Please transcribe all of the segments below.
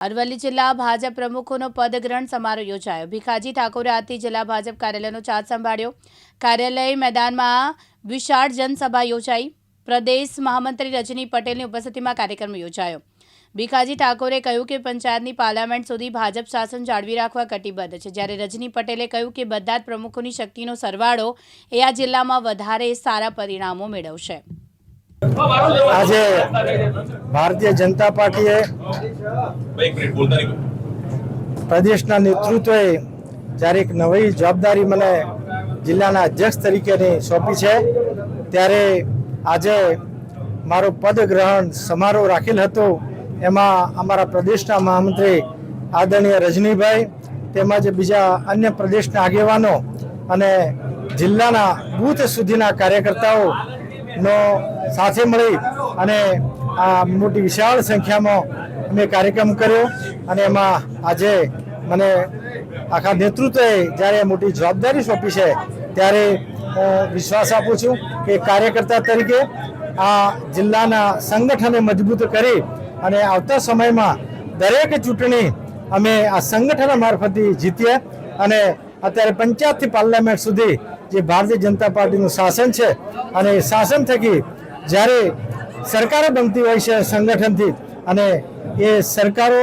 અરવલ્લી જિલ્લા ભાજપ પ્રમુખોનો પદગ્રહણ સમારોહ યોજાયો. ભીખાજી ઠાકોરે આથી જિલ્લા ભાજપ કાર્યાલયનો ચાર્જ સંભાળ્યો. કાર્યાલય મેદાનમાં વિશાળ જનસભા યોજાઈ. પ્રદેશ મહામંત્રી રજની પટેલની ઉપસ્થિતિમાં કાર્યક્રમ યોજાયો. ભીખાજી ઠાકોરે કહ્યું કે પંચાયતની પાર્લામેન્ટ સુધી ભાજપ શાસન જાળવી રાખવા કટિબદ્ધ છે. જ્યારે રજની પટેલે કહ્યું કે બધા જ પ્રમુખોની શક્તિનો સરવાળો એ આ જિલ્લામાં વધારે સારા પરિણામો મેળવશે. આજે ભારતીય જનતા પાર્ટીએ પ્રદેશના નેતૃત્વએ જ્યારે એક નવી જવાબદારી મને જિલ્લાના અધ્યક્ષ તરીકેની સોંપી છે ત્યારે આજે મારો પદગ્રહણ સમારોહ રાખેલ હતો. એમાં અમારા પ્રદેશના મહામંત્રી આદરણીય રજનીભાઈ તેમજ બીજા અન્ય પ્રદેશના આગેવાનો અને જિલ્લાના બૂથ સુધીના કાર્યકર્તાઓ નો સાથે મળી અને આ મોટી વિશાળ સંખ્યામાં અમે કાર્યક્રમ કર્યો અને એમાં આજે મને આખા નેતૃત્વએ જ્યારે મોટી જવાબદારી સોંપી છે ત્યારે વિશ્વાસ આપું છું કે કાર્યકર્તા તરીકે આ જિલ્લાના સંગઠને મજબૂત કરી અને આવતા સમયમાં દરેક ચૂંટણી અમે આ સંગઠન મારફતથી જીતીએ અને અત્યારે પંચાયતથી પાર્લામેન્ટ સુધી જે ભારતીય જનતા પાર્ટીનું શાસન છે અને એ શાસન થકી જ્યારે સરકારો બનતી હોય છે સંગઠનથી અને એ સરકારો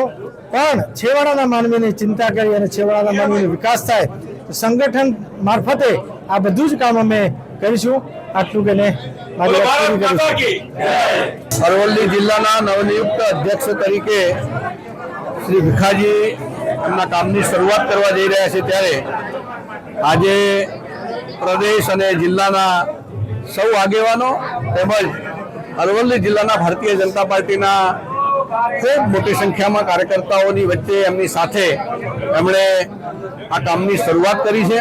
પણ છેવાડાના માનવીની ચિંતા કરી અને છેવાડાના માનવીનો વિકાસ થાય તો સંગઠન મારફતે આ બધું જ કામ અમે કરીશું. આટલું કહીને. અરવલ્લી જિલ્લાના નવનિયુક્ત અધ્યક્ષ તરીકે શ્રી ભીખાજી એમના કામની શરૂઆત કરવા જઈ રહ્યા છે ત્યારે આજે પ્રદેશ અને જિલ્લાના સૌ આગેવાનો તેમજ અરવલ્લી જિલ્લાના ભારતીય જનતા પાર્ટીના ખૂબ મોટી સંખ્યામાં કાર્યકર્તાઓની વચ્ચે એમની સાથે એમણે આ કામની શરૂઆત કરી છે.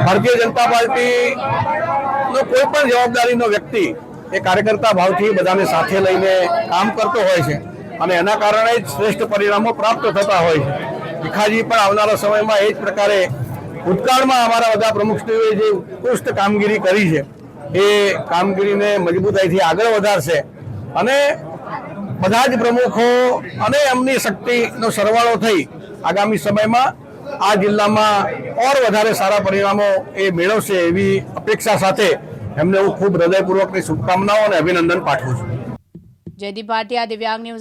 ભારતીય જનતા પાર્ટીનો કોઈ પણ જવાબદારીનો વ્યક્તિ એ કાર્યકર્તા ભાવથી બધાને સાથે લઈને કામ કરતો હોય છે અને એના કારણે જ શ્રેષ્ઠ પરિણામો પ્રાપ્ત થતા હોય છે. ભીખાજી પણ આવનારા સમયમાં એ જ પ્રકારે ભૂતકાળમાં અમારા બધા પ્રમુખશ્રીઓએ જે ઉત્કૃષ્ટ કામગીરી કરી છે એ કામગીરીને મજબૂતાઈથી આગળ વધારશે. અને બધા જ પ્રમુખો અને એમની શક્તિનો સરવાળો થઈ આગામી સમયમાં આ જિલ્લામાં ઓર વધારે સારા પરિણામો એ મેળવશે એવી અપેક્ષા સાથે એમને હું ખૂબ હૃદયપૂર્વકની શુભકામનાઓ અને અભિનંદન પાઠવું છું. જયદીપ ભાટિયા, દિવ્યાંગ ન્યૂઝ